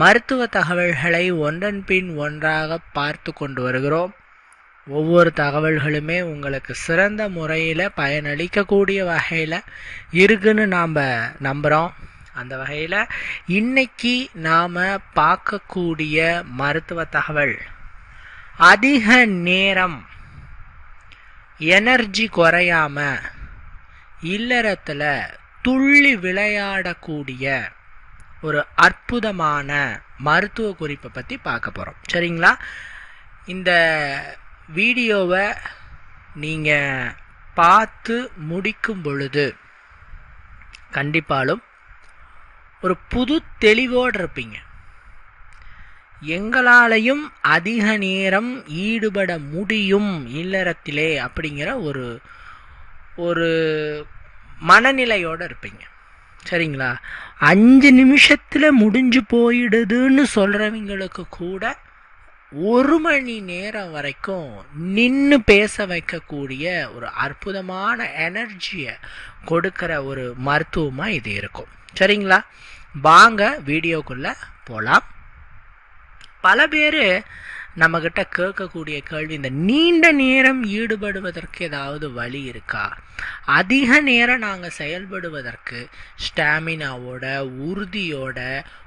மருத்துவ தகவல்களை ஒன்றன் பின் ஒன்றாக பார்த்து கொண்டு வருகிறோம். ஒவ்வொரு தகவல்களுமே உங்களுக்கு சிறந்த முறையில் பயனளிக்கக்கூடிய வகையில் இருக்குன்னு நாம் நம்புகிறோம் அந்த வகையில் இன்னைக்கு நாம் பார்க்கக்கூடிய மருத்துவ தகவல் அதிக நேரம் எனர்ஜி குறையாம இல்லறத்தில் துள்ளி விளையாடக்கூடிய ஒரு அற்புதமான மருத்துவ குறிப்பை பற்றி பார்க்க போகிறோம் சரிங்களா? இந்த வீடியோவை நீங்கள் பார்த்து முடிக்கும் பொழுது கண்டிப்பாலும் ஒரு புது தெளிவோடு இருப்பீங்க. எங்களாலையும் அதிக நேரம் ஈடுபட முடியும் இல்லறத்திலே அப்படிங்கிற ஒரு ஒரு மனநிலையோடு இருப்பீங்க. சரிங்களா? அஞ்சு நிமிஷத்தில் முடிஞ்சு போயிடுதுன்னு சொல்கிறவங்களுக்கு கூட ஒரு மணி நேரம் வரைக்கும் நின்று பேச வைக்கக்கூடிய ஒரு அற்புதமான எனர்ஜியை கொடுக்கிற ஒரு மருத்துவமாக இது இருக்கும். சரிங்களா? வாங்க வீடியோக்குள்ளே போகலாம் பல பேர் நம்மக்கிட்ட கேட்கக்கூடிய கேள்வி இந்த நீண்ட நேரம் ஈடுபடுவதற்கு ஏதாவது வழி இருக்கா? அதிக நேரம் நாங்கள் செயல்படுவதற்கு ஸ்டாமினாவோட உறுதியோட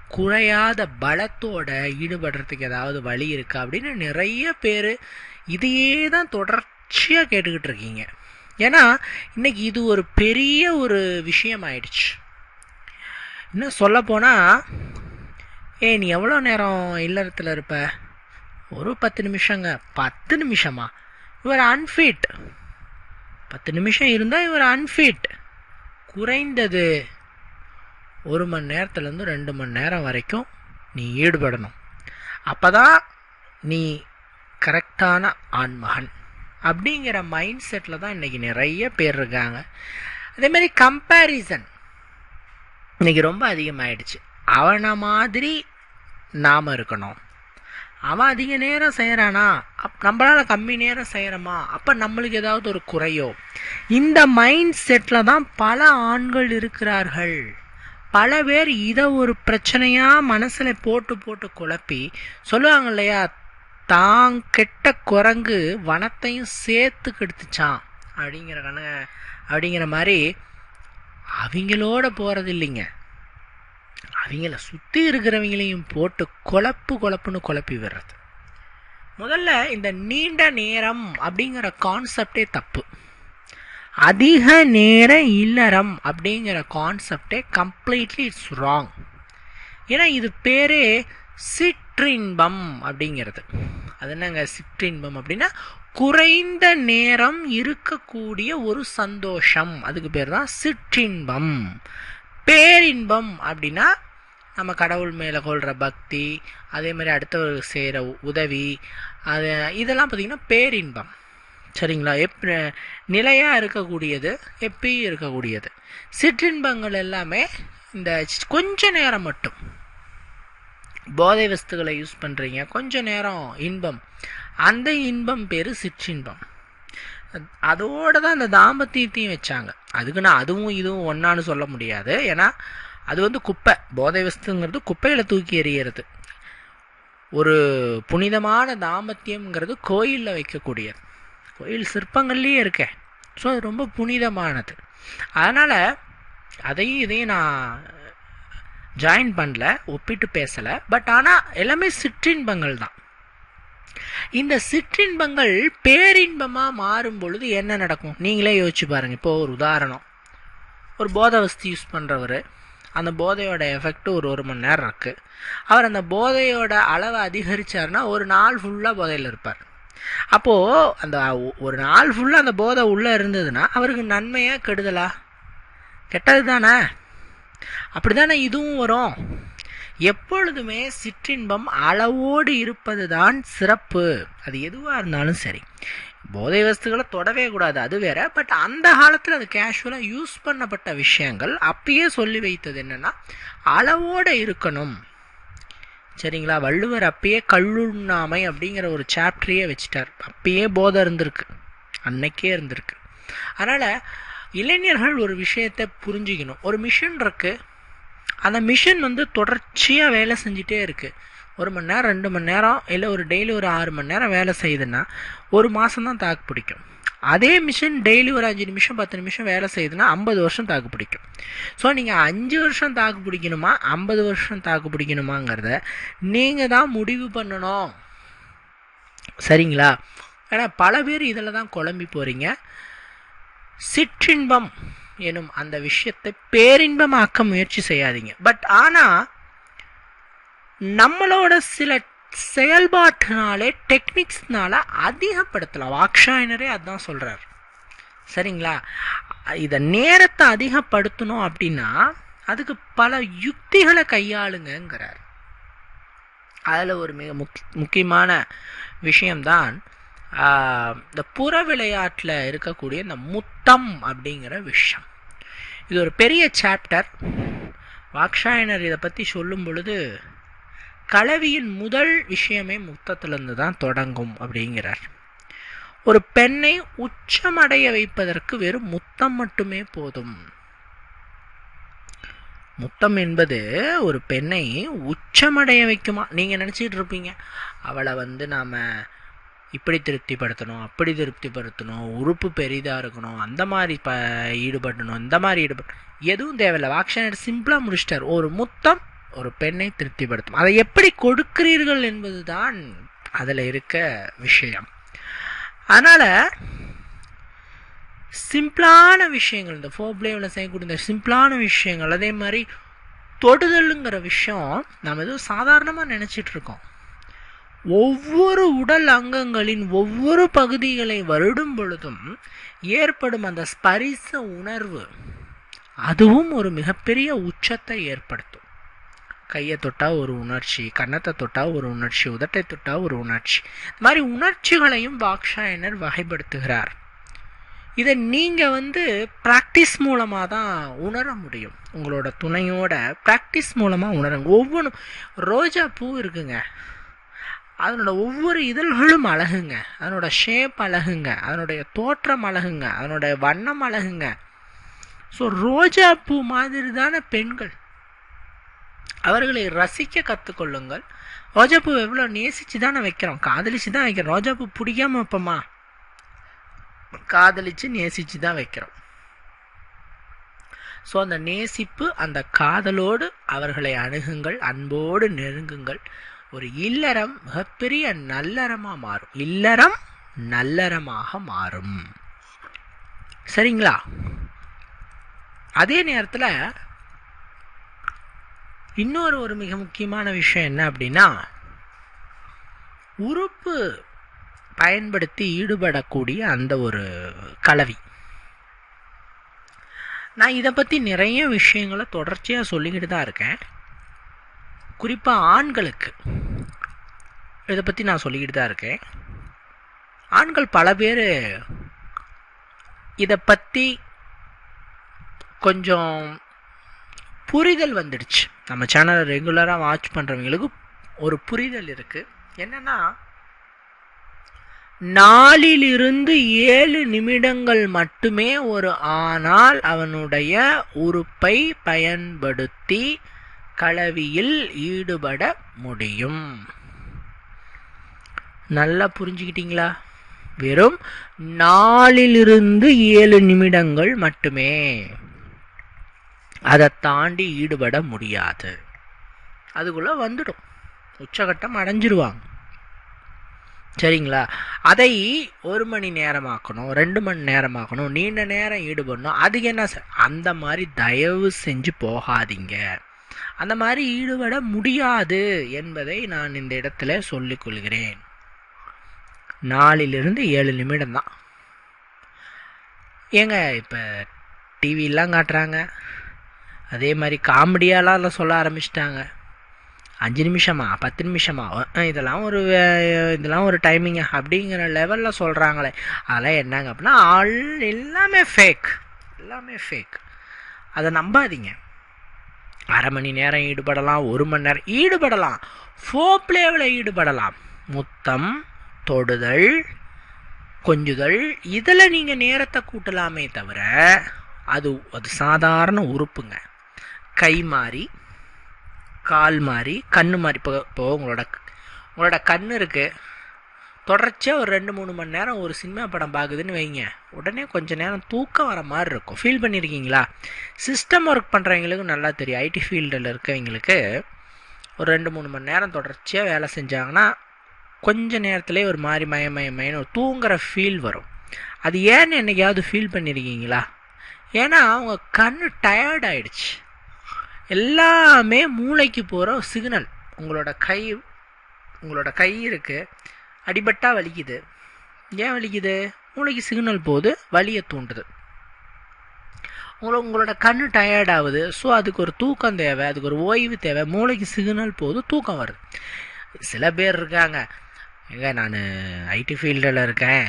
குறையாத பலத்தோட ஈடுபடுறதுக்கு ஏதாவது வழி இருக்கா? அப்படின்னு நிறைய பேர் இதையே தான் தொடர்ச்சியாக கேட்டுக்கிட்டு இருக்கீங்க. ஏன்னா இன்னைக்கு இது ஒரு பெரிய ஒரு விஷயம் ஆயிடுச்சு. இன்னும் சொல்லப்போனால் ஏ நீ எவ்வளோ நேரம் இல்லறத்தில் இருப்ப? ஒரு பத்து நிமிஷங்க. பத்து நிமிஷமா? இவர் அன்ஃபிட் பத்து நிமிஷம் இருந்தால் இவர் அன்ஃபிட் குறைந்தது ஒரு மணி நேரத்துலேருந்து ரெண்டு மணி நேரம் வரைக்கும் நீ ஈடுபடணும். அப்போ தான் நீ கரெக்டான ஆண்மகன். அப்படிங்கிற மைண்ட் செட்டில் தான் இன்றைக்கி நிறைய பேர் இருக்காங்க. அதேமாதிரி கம்பேரிசன் இன்றைக்கி ரொம்ப அதிகமாகிடுச்சு அவனை மாதிரி நாம் இருக்கணும். அவன் அதிக நேரம் செய்கிறானா அப் நம்மளால் கம்மி நேரம் செய்கிறோமா அப்போ நம்மளுக்கு ஏதாவது ஒரு குறையோ? இந்த மைண்ட் செட்டில் தான் பல ஆண்கள் இருக்கிறார்கள். பல பேர் இதை ஒரு பிரச்சனையாக மனசில் போட்டு போட்டு குழப்பி சொல்லுவாங்க இல்லையா? தான் கெட்ட குரங்கு வனத்தையும் சேர்த்து கெடுத்துச்சான் அப்படிங்கிற கண அப்படிங்கிற மாதிரி அவங்களோட போகிறது இல்லைங்க. அவங்கள சுற்றி இருக்கிறவங்களையும் போட்டு குழப்பு குழப்புன்னு குழப்பி விடுறது. முதல்ல இந்த நீண்ட நேரம் அப்படிங்கிற கான்செப்டே தப்பு. அதிக நேர இல்லறம் அப்படிங்கிற கான்செப்டே கம்ப்ளீட்லி இட்ஸ் ராங் ஏன்னா இது பேரே சிற்றின்பம் அப்படிங்கிறது. அது என்னங்க சிற்றின்பம் அப்படின்னா குறைந்த நேரம் இருக்கக்கூடிய ஒரு சந்தோஷம். அதுக்கு பேர் தான் சிற்றின்பம். பேரின்பம் அப்படின்னா நம்ம கடவுள் மேலே கொள்கிற பக்தி அதே மாதிரி அடுத்தவர்களுக்கு செய்கிற உதவி அது இதெல்லாம் பார்த்திங்கன்னா பேரின்பம். சரிங்களா? எப் நிலையாக இருக்கக்கூடியது எப்பயும் இருக்கக்கூடியது. சிற்றின்பங்கள் எல்லாமே இந்த கொஞ்ச நேரம் மட்டும். போதை வஸ்துகளை யூஸ் பண்ணுறீங்க கொஞ்ச நேரம் இன்பம். அந்த இன்பம் பேர் சிற்றின்பம். அதோடு தான் அந்த தாம்பத்தியத்தையும் வச்சாங்க. அதுக்கு நான் அதுவும் இதுவும் ஒன்றான்னு சொல்ல முடியாது. ஏன்னா அது வந்து குப்பை. போதை வஸ்துங்கிறது குப்பையில் தூக்கி எறிகிறது ஒரு புனிதமான தாம்பத்தியம்ங்கிறது கோயிலில் வைக்கக்கூடியது. கோயில் சிற்பங்கள்லேயே இருக்க. ஸோ அது ரொம்ப புனிதமானது. அதனால் அதையும் இதையும் நான் ஜாயின் பண்ணல ஒப்பிட்டு பேசலை. பட் ஆனால் எல்லாமே சிற்றின்பங்கள் தான் இந்த சிற்றின்பங்கள் பேரின்பமாக மாறும் பொழுது என்ன நடக்கும்? நீங்களே யோசிச்சு பாருங்கள் இப்போ ஒரு உதாரணம். ஒரு போதை வசதி யூஸ் பண்ணுறவர் அந்த போதையோட எஃபெக்ட் ஒரு ஒரு மணி நேரம் இருக்குது அவர் அந்த போதையோட அளவை அதிகரித்தார்னா ஒரு நாள் ஃபுல்லாக போதையில் இருப்பார். அப்போது அந்த ஒரு நாள் ஃபுல்லாக அந்த போதை உள்ளே இருந்ததுன்னா அவருக்கு நன்மையாக கெடுதலா? கெட்டது தானே அப்படி தானே இதுவும் வரும்? எப்பொழுதுமே சிற்றின்பம் அளவோடு இருப்பது தான் சிறப்பு. அது எதுவாக இருந்தாலும் சரி. போதை வஸ்துகளை தொடவே கூடாது அது வேற. பட் அந்த காலத்தில் அது கேஷுவலாக யூஸ் பண்ணப்பட்ட விஷயங்கள் அப்பயே சொல்லி வைத்தது என்னென்னா அளவோடு இருக்கணும். சரிங்களா? வள்ளுவர் அப்பயே கல்லுண்ணாமை அப்படிங்கிற ஒரு சாப்டரையே வச்சுட்டார். அப்பயே போதை இருந்திருக்கு. அன்னைக்கே இருந்திருக்கு. அதனால் இளைஞர்கள் ஒரு விஷயத்தை புரிஞ்சுக்கணும். ஒரு மிஷின் இருக்குது அந்த மிஷின் வந்து தொடர்ச்சியாக வேலை செஞ்சிட்டே இருக்குது ஒரு மணி நேரம் ரெண்டு மணி நேரம் இல்லை ஒரு டெய்லி ஒரு ஆறு மணி நேரம் வேலை செய்யுதுன்னா ஒரு மாதம் தான் தாக்கு பிடிக்கும். அதே மிஷின் டெய்லி ஒரு அஞ்சு நிமிஷம் பத்து நிமிஷம் வேலை செய்யுதுன்னா ஐம்பது வருஷம் தாக்கு பிடிக்கும். ஸோ நீங்கள் அஞ்சு வருஷம் தாக்கு பிடிக்கணுமா ஐம்பது வருஷம் தாக்கு பிடிக்கணுமாங்கிறத நீங்கள் தான் முடிவு பண்ணணும். சரிங்களா? ஏன்னா பல பேர் இதில் தான் குழம்பி போகிறீங்க சிற்றின்பம். எனும் அந்த விஷயத்தை பேரின்பமாக்க முயற்சி செய்யாதீங்க. பட் ஆனால் நம்மளோட சில செயல்பாட்டினாலே டெக்னிக்ஸ்னால அதிகப்படுத்தலாம். வாக்ஷாயினரே அதுதான் சொல்கிறார் சரிங்களா? இதை நேரத்தை அதிகப்படுத்தணும் அப்படின்னா அதுக்கு பல யுக்திகளை கையாளுங்கிறார் அதில் ஒரு மிக முக் முக்கியமான விஷயம்தான் இந்த புற விளையாட்டில் இருக்கக்கூடிய இந்த முத்தம் அப்படிங்கிற விஷயம் இது ஒரு பெரிய சாப்டர் வாக்ஷாயனர் இதை பற்றி சொல்லும் பொழுது கலவியின் முதல் விஷயமே முத்தத்திலிருந்து தான் தொடங்கும் அப்படிங்கிறார். ஒரு பெண்ணை உச்சமடைய வைப்பதற்கு வெறும் முத்தம் மட்டுமே போதும். முத்தம் என்பது ஒரு பெண்ணை உச்சமடைய வைக்குமா? நீங்கள் நினச்சிட்டு இருப்பீங்க. அவளை வந்து நாம் இப்படி திருப்திப்படுத்தணும் அப்படி திருப்திப்படுத்தணும் உறுப்பு பெரிதாக இருக்கணும் அந்த மாதிரி ப ஈடுபடணும் இந்த மாதிரி ஈடுபட எதுவும் தேவையில்லை. வாக்ஷனர் சிம்பிளாக முடிச்சிட்டார். ஒரு முத்தம் ஒரு பெண்ணை திருப்திப்படுத்தும். அதை எப்படி கொடுக்கிறீர்கள் என்பது தான் அதில் இருக்க விஷயம். அதனால் சிம்பிளான விஷயங்கள் இந்த ஃபோப்ளேவில் செய்யக்கூடிய இந்த சிம்பிளான விஷயங்கள் அதே மாதிரி தொடுதலுங்கிற விஷயம் நம்ம எதுவும் சாதாரணமாக நினச்சிட்டு இருக்கோம். ஒவ்வொரு உடல் அங்கங்களின் ஒவ்வொரு பகுதிகளை வருடும் பொழுதும் ஏற்படும் அந்த ஸ்பரிச உணர்வு அதுவும் ஒரு மிகப்பெரிய உச்சத்தை ஏற்படுத்தும். கையை தொட்டால் ஒரு உணர்ச்சி கன்னத்தை தொட்டால் ஒரு உணர்ச்சி உதட்டை தொட்டால் ஒரு உணர்ச்சி. இந்த மாதிரி உணர்ச்சிகளையும் பாக்ஷாயனர் வகைப்படுத்துகிறார். இதை நீங்கள் வந்து ப்ராக்டிஸ் மூலமாக தான் உணர முடியும். உங்களோட துணையோட ப்ராக்டிஸ் மூலமாக உணருங்க. ஒவ்வொன்றும் ரோஜா பூ இருக்குங்க. அதனோட ஒவ்வொரு இதழ்களும் அழகுங்க. அதனோட ஷேப் அழகுங்க. அதனுடைய தோற்றம் அழகுங்க. அதனுடைய வண்ணம் அழகுங்க. ஸோ ரோஜா பூ மாதிரி தானே பெண்கள். அவர்களை ரசிக்க கற்றுக்கொள்ளுங்கள் ரோஜாப்பூ எவ்வளோ நேசித்து தானே வைக்கிறோம். காதலிச்சு தான் வைக்கிறோம் ரோஜாப்பூ பிடிக்காம வைப்போமா? காதலிச்சு நேசித்து தான் வைக்கிறோம். ஸோ அந்த நேசிப்பு அந்த காதலோடு அவர்களை அணுகுங்கள். அன்போடு நெருங்குங்கள். ஒரு இல்லறம் மிகப்பெரிய நல்லறமாக மாறும். இல்லறம் நல்லறமாக மாறும். சரிங்களா? அதே நேரத்தில் இன்னொரு ஒரு மிக முக்கியமான விஷயம் என்ன அப்படின்னா உறுப்பு பயன்படுத்தி ஈடுபடக்கூடிய அந்த ஒரு கலவி. நான் இதை பற்றி நிறைய விஷயங்களை தொடர்ச்சியாக சொல்லிக்கிட்டு தான் இருக்கேன். குறிப்பாக ஆண்களுக்கு. இதை பற்றி நான் சொல்லிக்கிட்டு தான் இருக்கேன். ஆண்கள் பல பேர் இதை பற்றி கொஞ்சம் புரிதல் வந்துடுச்சு. நம்ம சேனலை ரெகுலராக வாட்ச் பண்ணுறவங்களுக்கு ஒரு புரிதல் இருக்குது என்னென்னா நாலிலிருந்து ஏழு நிமிடங்கள் மட்டுமே ஒரு ஆனால் அவனுடைய உறுப்பை பயன்படுத்தி கலவியில் ஈடுபட முடியும். நல்லா புரிஞ்சுக்கிட்டீங்களா? வெறும் நாலிலிருந்து ஏழு நிமிடங்கள் மட்டுமே. அதை தாண்டி ஈடுபட முடியாது. அதுக்குள்ளே வந்துடும். உச்சகட்டம் அடைஞ்சிருவாங்க. சரிங்களா? அதை ஒரு மணி நேரமாக்கணும் ரெண்டு மணி நேரமாக்கணும் நீண்ட நேரம் ஈடுபடணும். அதுக்கு என்ன சார்? அந்த மாதிரி தயவு செஞ்சு போகாதீங்க. அந்த மாதிரி ஈடுபட முடியாது என்பதை நான் இந்த இடத்துல சொல்லிக்கொள்கிறேன் நாலிலிருந்து ஏழு நிமிடம் தான். ஏங்க இப்போ டிவிலாம் காட்டுறாங்க. அதே மாதிரி காமெடியாலாம் சொல்ல ஆரம்பிச்சிட்டாங்க. அஞ்சு நிமிஷமா பத்து நிமிஷமா? இதெல்லாம் ஒரு இதெல்லாம் ஒரு டைமிங்க அப்படிங்கிற லெவலில் சொல்கிறாங்களே அதெல்லாம் என்னங்க அப்படின்னா ஆல் எல்லாமே ஃபேக் எல்லாமே ஃபேக் அதை நம்பாதீங்க. அரை மணி நேரம் ஈடுபடலாம் ஒரு மணி நேரம் ஈடுபடலாம். ஃபோ பிளேவில் ஈடுபடலாம். முத்தம் தொடுதல் கொஞ்சுதல் இதில் நீங்கள் நேரத்தை கூட்டலாமே தவிர அது அது சாதாரண உறுப்புங்க. கை மாறி கால் மாறி கண் மாறி இப்போ இப்போ உங்களோட உங்களோட கண் இருக்குது தொடர்ச்சியாக ஒரு ரெண்டு மூணு மணி நேரம் ஒரு சினிமா படம் பார்க்குதுன்னு வைங்க. உடனே கொஞ்சம் நேரம் தூக்கம் வர மாதிரி இருக்கும். ஃபீல் பண்ணியிருக்கீங்களா சிஸ்டம் ஒர்க் பண்ணுறவங்களுக்கும் நல்லா தெரியும். ஐடி ஃபீல்டில் இருக்கவங்களுக்கு ஒரு ரெண்டு மூணு மணி நேரம் தொடர்ச்சியாக வேலை செஞ்சாங்கன்னா கொஞ்ச நேரத்துலேயே ஒரு மாதிரி மய மய மயன்னு ஒரு தூங்குற ஃபீல் வரும். அது ஏன்னு என்னைக்காவது ஃபீல் பண்ணியிருக்கீங்களா ஏன்னா அவங்க கண் டயர்ட் ஆயிடுச்சு. எல்லாமே மூளைக்கு போகிற சிக்னல் உங்களோட கை உங்களோட கை இருக்குது அடிபட்டா வலிக்குது. ஏன் வலிக்குது? மூளைக்கு சிக்னல் போகுது வலியை தூண்டுது. உங்களை உங்களோட கண் டயர்ட் ஆகுது. ஸோ அதுக்கு ஒரு தூக்கம் தேவை அதுக்கு ஒரு ஓய்வு தேவை. மூளைக்கு சிக்னல் போகுது தூக்கம் வருது. சில பேர் இருக்காங்க. ஏங்க நான் ஐடி ஃபீல்டில் இருக்கேன்.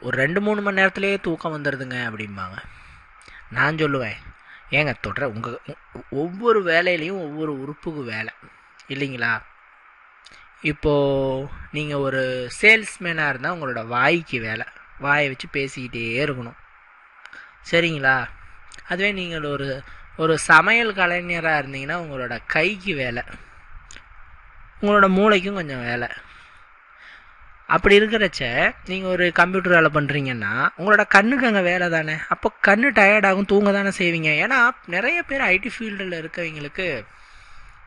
ஒரு ரெண்டு மூணு மணி நேரத்துலேயே தூக்கம் வந்துடுதுங்க அப்படிம்பாங்க. நான் சொல்லுவேன் ஏங்க தொடர உங்கள் ஒவ்வொரு வேலையிலையும் ஒவ்வொரு உறுப்புக்கு வேலை. இல்லைங்களா? இப்போது நீங்கள் ஒரு சேல்ஸ்மேனாக இருந்தால் உங்களோட வாய்க்கு வேலை. வாயை வச்சு பேசிக்கிட்டே இருக்கணும். சரிங்களா? அதுவே நீங்கள் ஒரு ஒரு சமையல் கலைஞராக இருந்தீங்கன்னா உங்களோட கைக்கு வேலை. உங்களோட மூளைக்கும் கொஞ்சம் வேலை. அப்படி இருக்கிறச்ச நீங்கள் ஒரு கம்ப்யூட்டர் வேலை பண்ணுறீங்கன்னா உங்களோட கண்ணுக்கு அங்கே வேலை தானே? அப்போ கண்ணு டயர்டாகும் தூங்க தானே செய்வீங்க? ஏன்னா நிறைய பேர் ஐடி ஃபீல்டில் இருக்கவங்களுக்கு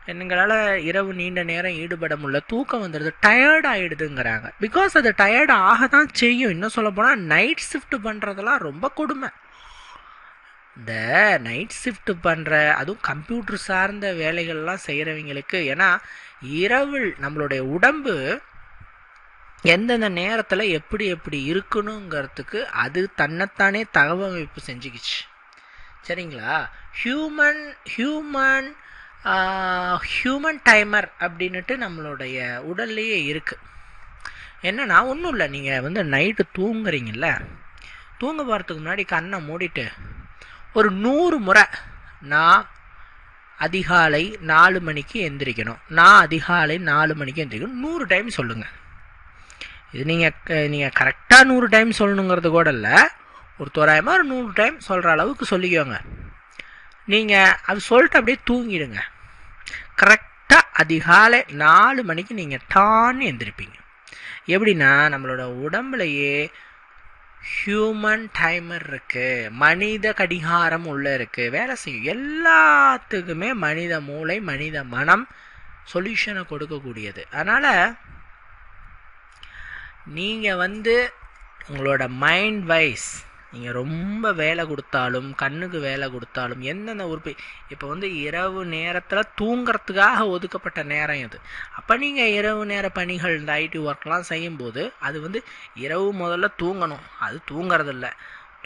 எங்களால் இரவு நீண்ட நேரம் ஈடுபட முடியல. தூக்கம் வந்துடுது டயர்ட் ஆகிடுதுங்கிறாங்க பிகாஸ் அது டயர்ட் ஆக தான் செய்யும். இன்னும் சொல்ல போனால் நைட் ஷிஃப்ட் பண்ணுறதெல்லாம் ரொம்ப கொடுமை. இந்த நைட் ஷிஃப்ட் பண்ணுற அதுவும் கம்ப்யூட்டர் சார்ந்த வேலைகள்லாம் செய்கிறவங்களுக்கு ஏன்னா இரவு நம்மளுடைய உடம்பு எந்தெந்த நேரத்தில் எப்படி எப்படி இருக்கணுங்கிறதுக்கு அது தன்னைத்தானே தகவமைப்பு செஞ்சுக்கிச்சு. சரிங்களா? ஹியூமன் ஹியூமன் ஹியூமன் டைமர் அப்படின்ட்டு நம்மளுடைய உடல்லையே இருக்குது என்னென்னா ஒன்றும் இல்லை. நீங்கள் வந்து நைட்டு தூங்குறீங்கல்ல தூங்க போகிறதுக்கு முன்னாடி கண்ணை மூடிட்டு ஒரு நூறு முறை நான் அதிகாலை நாலு மணிக்கு எந்திரிக்கணும். நான் அதிகாலை நாலு மணிக்கு எந்திரிக்கணும். நூறு டைம் சொல்லுங்கள் இது நீங்கள் நீங்கள் கரெக்டாக நூறு டைம் சொல்லணுங்கிறது கூட இல்லை. ஒரு தோராயமாக ஒரு நூறு டைம் சொல்கிற அளவுக்கு சொல்லிக்கோங்க. நீங்கள் அது சொல்லிட்டு அப்படியே தூங்கிடுங்க. கரெக்டாக அதிகாலை நாலு மணிக்கு நீங்கள் டான்னு எந்திரிப்பீங்க. எப்படின்னா நம்மளோட உடம்புலையே ஹியூமன் டைமர் இருக்குது மனித கடிகாரம் உள்ளே இருக்குது வேலை செய்யும் எல்லாத்துக்குமே மனித மூளை மனித மனம் சொல்யூஷனை கொடுக்கக்கூடியது. அதனால் நீங்கள் வந்து உங்களோட மைண்ட் வைஸ் நீங்கள் ரொம்ப வேலை கொடுத்தாலும் கண்ணுக்கு வேலை கொடுத்தாலும் எந்தெந்த உறுப்பு? இப்போ வந்து இரவு நேரத்தில் தூங்கிறதுக்காக ஒதுக்கப்பட்ட நேரம் இது. அப்போ நீங்கள் இரவு நேர பணிகள் இந்த ஐடி ஒர்க்லாம் செய்யும்போது அது வந்து இரவு முதல்ல தூங்கணும். அது தூங்குறதில்ல.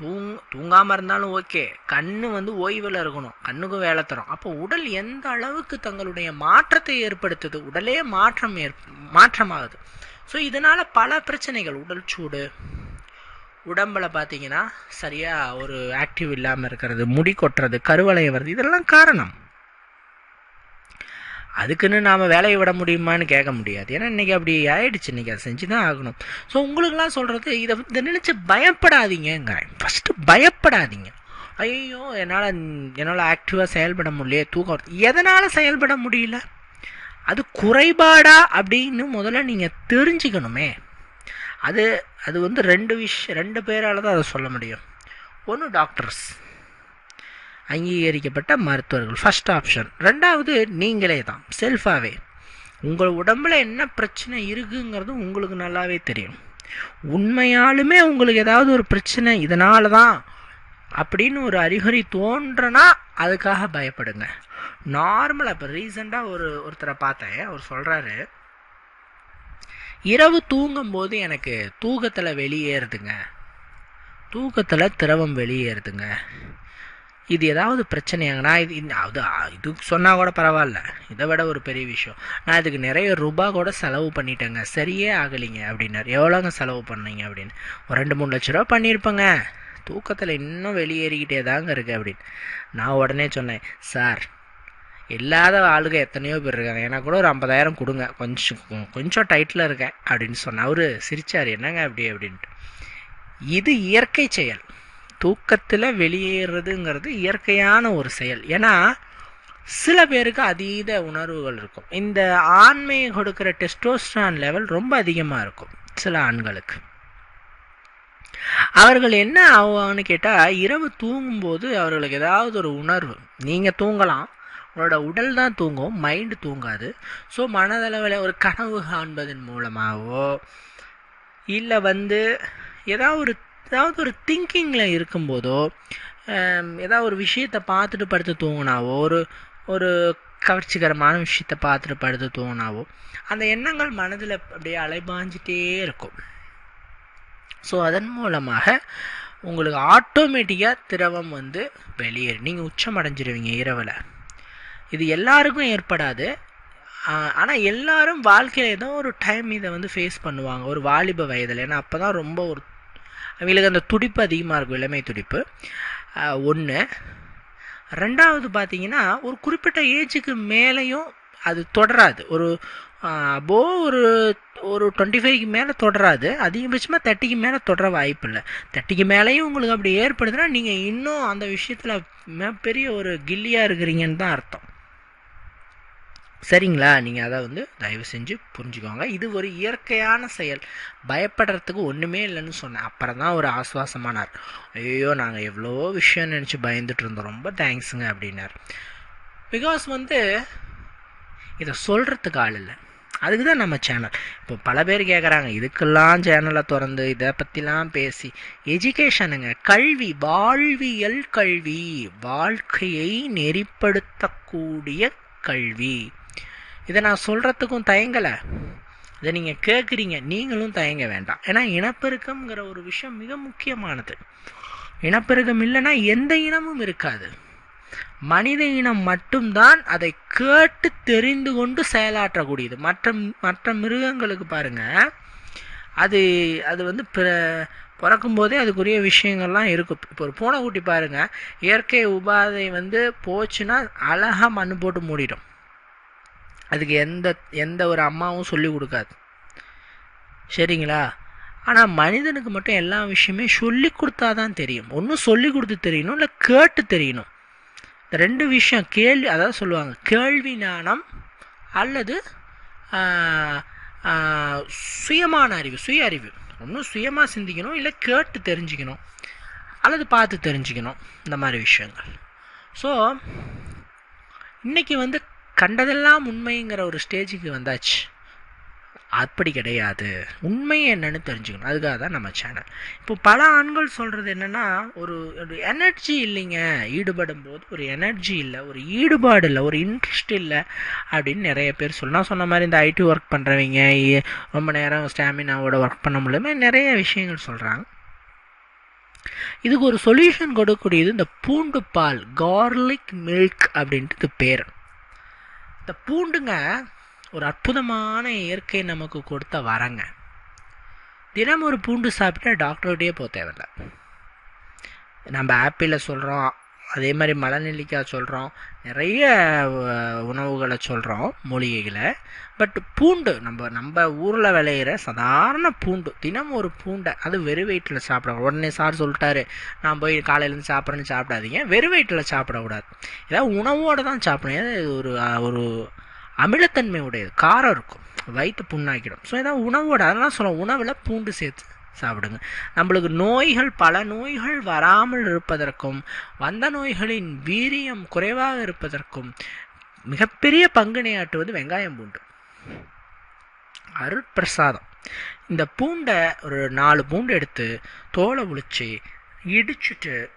தூங் தூங்காமல் இருந்தாலும் ஓகே. கண்ணு வந்து ஓய்வில் இருக்கணும். கண்ணுக்கும் வேலை தரும். அப்போ உடல் எந்த அளவுக்கு தங்களுடைய மாற்றத்தை ஏற்படுத்துது? உடலே மாற்றம் ஏற் மாற்றமாகுது. ஸோ இதனால் பல பிரச்சனைகள். உடல் சூடு உடம்பில் பார்த்தீங்கன்னா சரியாக ஒரு ஆக்டிவ் இல்லாமல் இருக்கிறது முடி கொட்டுறது கருவளையம் வருது இதெல்லாம் காரணம். அதுக்குன்னு நாம் வேலையை விட முடியுமான்னு கேட்க முடியாது. ஏன்னா இன்றைக்கி அப்படி ஆயிடுச்சு. இன்றைக்கி அதை செஞ்சு தான் ஆகணும். ஸோ உங்களுக்கெல்லாம் சொல்கிறது இதை இதை நினச்சி பயப்படாதீங்கிறேன் ஃபஸ்ட்டு பயப்படாதீங்க. ஐயோ என்னால் என்னால் ஆக்டிவாக செயல்பட முடியல தூக்கம் வருது. எதனால் செயல்பட முடியல? அது குறைபாடா அப்படின்னு முதல்ல நீங்கள் தெரிஞ்சுக்கணுமே. அது அது வந்து ரெண்டு விஷ் ரெண்டு பேரால் தான் அதை சொல்ல முடியும். ஒன்று டாக்டர்ஸ். அங்கீகரிக்கப்பட்ட மருத்துவர்கள். ஃபஸ்ட் ஆப்ஷன் ரெண்டாவது நீங்களே தான். செல்ஃபாகவே உங்கள் உடம்புல என்ன பிரச்சனை இருக்குங்கிறது உங்களுக்கு நல்லாவே தெரியும். உண்மையாலுமே உங்களுக்கு ஏதாவது ஒரு பிரச்சனை இதனால தான் அப்படின்னு ஒரு அறிகுறி தோன்றனா அதுக்காக பயப்படுங்க. நார்மலாக இப்போ ரீசெண்டாக ஒரு ஒருத்தரை பார்த்தேன். அவர் சொல்கிறாரு இரவு தூங்கும்போது எனக்கு தூக்கத்தில் வெளியேறுதுங்க. தூக்கத்தில் திரவம் வெளியேறுதுங்க. இது ஏதாவது பிரச்சனையாங்க. நான் இது அது இது சொன்னால் கூட பரவாயில்ல. இதை விட ஒரு பெரிய விஷயம். நான் இதுக்கு நிறைய ரூபா கூட செலவு பண்ணிட்டேங்க. சரியே ஆகலைங்க அப்படின்னாரு. எவ்வளோங்க செலவு பண்ணீங்க அப்படின்னு. ஒரு ரெண்டு மூணு லட்ச ரூபா பண்ணியிருப்பேங்க. தூக்கத்தில் இன்னும் வெளியேறிக்கிட்டே தாங்க இருக்கு அப்படின்னு. நான் உடனே சொன்னேன் சார் இல்லாத ஆளுங்க எத்தனையோ பேர் இருக்காங்க. எனக்கு கூட ஒரு ஐம்பதாயிரம் கொடுங்க. கொஞ்சம் கொஞ்சம் டைட்டில் இருக்கேன் அப்படின்னு சொன்னேன் அவர் சிரிச்சார். என்னங்க அப்படி அப்படின்ட்டு. இது இயற்கை செயல். தூக்கத்தில் வெளியேறதுங்கிறது இயற்கையான ஒரு செயல். ஏன்னா சில பேருக்கு அதீத உணர்வுகள் இருக்கும். இந்த ஆண்மையை கொடுக்குற டெஸ்டோஸ்டான் லெவல் ரொம்ப அதிகமாக இருக்கும் சில ஆண்களுக்கு. அவர்கள் என்ன ஆவான்னு கேட்டால் இரவு தூங்கும்போது அவர்களுக்கு ஏதாவது ஒரு உணர்வு. நீங்கள் தூங்கலாம் உங்களோட உடல் தான் தூங்கும் மைண்டு தூங்காது. ஸோ மனதளவில் ஒரு கனவு காண்பதன் மூலமாகவோ இல்லை வந்து ஏதாவது ஒரு ஏதாவது ஒரு திங்கிங்கில் இருக்கும்போதோ ஏதாவது ஒரு விஷயத்தை பார்த்துட்டு படுத்து தூங்கினாவோ ஒரு ஒரு கவர்ச்சிகரமான விஷயத்தை பார்த்துட்டு படுத்து தூங்கினாவோ அந்த எண்ணங்கள் மனதில் அப்படியே அலைபாஞ்சிட்டே இருக்கும். ஸோ அதன் மூலமாக உங்களுக்கு ஆட்டோமேட்டிக்காக திரவம் வந்து வெளியேறும் நீங்கள் உச்சம் அடைஞ்சிருவீங்க இரவில். இது எல்லாருக்கும் ஏற்படாது. ஆனால் எல்லாரும் வாழ்க்கையில் ஏதோ ஒரு டைம் இதை வந்து ஃபேஸ் பண்ணுவாங்க. ஒரு வாலிப வயதில். ஏன்னா அப்போ தான் ரொம்ப ஒரு அவங்களுக்கு அந்த துடிப்பு அதிகமாக இருக்கும். இளமை துடிப்பு. ஒன்று ரெண்டாவது பார்த்தீங்கன்னா ஒரு குறிப்பிட்ட ஏஜுக்கு மேலேயும் அது தொடராது. ஒரு அபோ ஒரு ஒரு டுவெண்ட்டி ஃபைவ்க்கு மேலே தொடராது. அதிகபட்சமாக தேர்ட்டிக்கு மேலே தொடர வாய்ப்பு இல்லை. தேர்ட்டிக்கு மேலேயும் உங்களுக்கு அப்படி ஏற்படுதுன்னா நீங்கள் இன்னும் அந்த விஷயத்தில் பெரிய ஒரு கில்லியாக இருக்கிறீங்கன்னு தான் அர்த்தம். சரிங்களா? நீங்கள் அதை வந்து தயவு செஞ்சு புரிஞ்சுக்கோங்க. இது ஒரு இயற்கையான செயல். பயப்படுறதுக்கு ஒன்றுமே இல்லைன்னு சொன்னேன். அப்புறம் தான் ஒரு ஆஸ்வாசமானார் ஐயோ நாங்கள் எவ்வளோ விஷயம் நினச்சி பயந்துட்டு இருந்தோம். ரொம்ப தேங்க்ஸுங்க அப்படின்னார். பிகாஸ் வந்து இதை சொல்கிறதுக்கு ஆள் இல்லை. அதுக்கு தான் நம்ம சேனல் இப்போ பல பேர் கேட்குறாங்க இதுக்கெல்லாம் சேனலை திறந்து இதை பற்றிலாம் பேசி. எஜுகேஷனுங்க கல்வி வாழ்வியல் கல்வி. வாழ்க்கையை நெறிப்படுத்தக்கூடிய கல்வி. இதை நான் சொல்கிறதுக்கும் தயங்கலை. இதை நீங்கள் கேட்குறீங்க நீங்களும் தயங்க வேண்டாம். ஏன்னா இனப்பெருக்கம்ங்கிற ஒரு விஷயம் மிக முக்கியமானது. இனப்பெருக்கம் இல்லைன்னா எந்த இனமும் இருக்காது. மனித இனம் மட்டும்தான் அதை கேட்டு தெரிந்து கொண்டு செயலாற்றக்கூடியது. மற்ற மற்ற மிருகங்களுக்கு பாருங்க அது அது வந்து பிற பிறக்கும் போதே அதுக்குரிய விஷயங்கள்லாம் இருக்கும் இப்போ ஒரு பூனைக்குட்டி பாருங்கள் இயற்கை உபாதை வந்து போச்சுன்னா அழகாக மண் போட்டு மூடிடும். அதுக்கு எந்த எந்த ஒரு அம்மாவும் சொல்லிக் கொடுக்காது. சரிங்களா? ஆனால் மனிதனுக்கு மட்டும் எல்லா விஷயமே சொல்லி கொடுத்தா தான் தெரியும். ஒன்றும் சொல்லி கொடுத்து தெரியணும் இல்லை கேட்டு தெரியணும். இந்த ரெண்டு விஷயம் கேள்வி அதாவது சொல்லுவாங்க கேள்வி ஞானம் அல்லது சுயமான அறிவு சுய அறிவு. ஒன்றும் சுயமாக சிந்திக்கணும் இல்லை கேட்டு தெரிஞ்சுக்கணும் அல்லது பார்த்து தெரிஞ்சுக்கணும் இந்த மாதிரி விஷயங்கள். ஸோ இன்றைக்கி வந்து கண்டதெல்லாம் உண்மைங்கிற ஒரு ஸ்டேஜுக்கு வந்தாச்சு. அப்படி கிடையாது. உண்மை என்னன்னு தெரிஞ்சுக்கணும். அதுக்காக தான் நம்ம சேனல் இப்போ பல ஆண்கள் சொல்கிறது என்னென்னா ஒரு ஒரு எனர்ஜி இல்லைங்க. ஈடுபடும் போது ஒரு எனர்ஜி இல்லை ஒரு ஈடுபாடு இல்லை ஒரு இன்ட்ரெஸ்ட் இல்லை அப்படின்னு நிறைய பேர் சொல்லி நான் சொன்ன மாதிரி இந்த ஐடி ஒர்க் பண்ணுறவங்க ரொம்ப நேரம் ஸ்டாமினாவோட ஒர்க் பண்ண முடியுமே நிறைய விஷயங்கள் சொல்கிறாங்க இதுக்கு ஒரு சொல்யூஷன் கொடுக்கக்கூடியது இந்த பூண்டு பால் கார்லிக் மில்க் அப்படின்ட்டு பேர். இந்த பூண்டுங்க. ஒரு அற்புதமான இயற்கை நமக்கு கொடுத்த வரங்க. தினம் ஒரு பூண்டு சாப்பிட்டா டாக்டர்கிட்டயே போக தேவையில்லை. நம்ம ஆப்பிளில் சொல்கிறோம் அதே மாதிரி மலநெல்லிக்காய் சொல்கிறோம் நிறைய உணவுகளை சொல்கிறோம் மூலிகைகளை. பட் பூண்டு நம்ம நம்ம ஊரில் விளையிற சாதாரண பூண்டு தினம் ஒரு பூண்டை அது வெறும் வயிற்றில் சாப்பிட உடனே சார் சொல்லிட்டாரு நான் போய் காலையிலேருந்து சாப்பிட்றேன்னு சாப்பிடாதீங்க வெறும் வயிற்றில் சாப்பிடக்கூடாது. ஏதாவது உணவோடு தான் சாப்பிடணும். ஏதாவது ஒரு ஒரு அமிலத்தன்மை உடையது காரம் இருக்கும் வயிற்று புண்ணாக்கிடும். ஸோ ஏதாவது உணவோட அதெல்லாம் சொல்லுவோம் உணவில் பூண்டு சேர்த்து சாப்பிடுங்க. நம்மளுக்கு நோய்கள் பல நோய்கள் வராமல் இருப்பதற்கும் வந்த நோய்களின் வீரியம் குறைவாக இருப்பதற்கும் மிகப்பெரிய பங்கினையாற்றுவது வெங்காயம் பூண்டு. அருட்பிரசாதம். இந்த பூண்டை ஒரு நாலு பூண்டு எடுத்து தோலை உளிச்சு இடிச்சுட்டு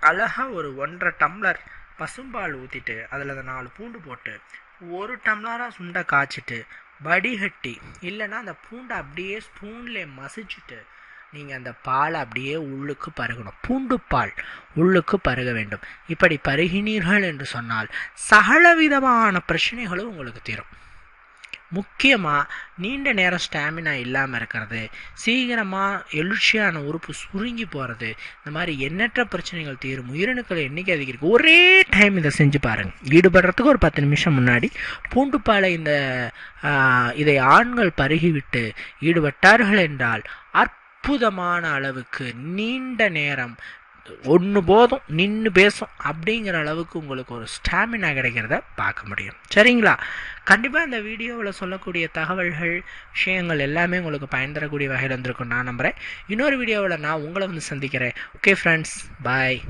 அழகா ஒரு ஒன்றரை டம்ளர் பசும்பால் ஊற்றிட்டு அதில் அந்த நாலு பூண்டு போட்டு ஒரு டம்ளராக சுண்டை காய்ச்சிட்டு வடிகட்டி இல்லைன்னா அந்த பூண்டை அப்படியே ஸ்பூனில் மசிச்சுட்டு நீங்கள் அந்த பாலை அப்படியே உள்ளுக்கு பருகணும். பூண்டு பால் உள்ளுக்கு பருக வேண்டும். இப்படி பருகினீர்கள் என்று சொன்னால் சகலவிதமான பிரச்சனைகளும் உங்களுக்கு தீரும். முக்கியமாக நீண்ட நேரம் ஸ்டாமினா இல்லாமல் இருக்கிறது. சீக்கிரமாக எழுச்சியான உறுப்பு சுருங்கி போகிறது இந்த மாதிரி எண்ணற்ற பிரச்சனைகள் தீரும். உயிரணுக்கள் எண்ணிக்கை அதிகரிக்கும். ஒரே டைம் இதை செஞ்சு பாருங்கள் ஈடுபடுறதுக்கு ஒரு பத்து நிமிஷம் முன்னாடி பூண்டுப்பாலை இந்த இதை ஆண்கள் பருகிவிட்டு ஈடுபட்டார்கள் என்றால் அற்புதமான அளவுக்கு நீண்ட நேரம் ஒன்று போதும் நின்று பேசும் அப்படிங்கிற அளவுக்கு உங்களுக்கு ஒரு ஸ்டாமினா கிடைக்கிறத பார்க்க முடியும். சரிங்களா? கண்டிப்பாக இந்த வீடியோவில் சொல்லக்கூடிய தகவல்கள் விஷயங்கள் எல்லாமே உங்களுக்கு பயன் தரக்கூடிய வகையில் இருந்திருக்கும் நான் நம்புகிறேன் இன்னொரு வீடியோவில் நான் உங்களை வந்து சந்திக்கிறேன். Okay friends bye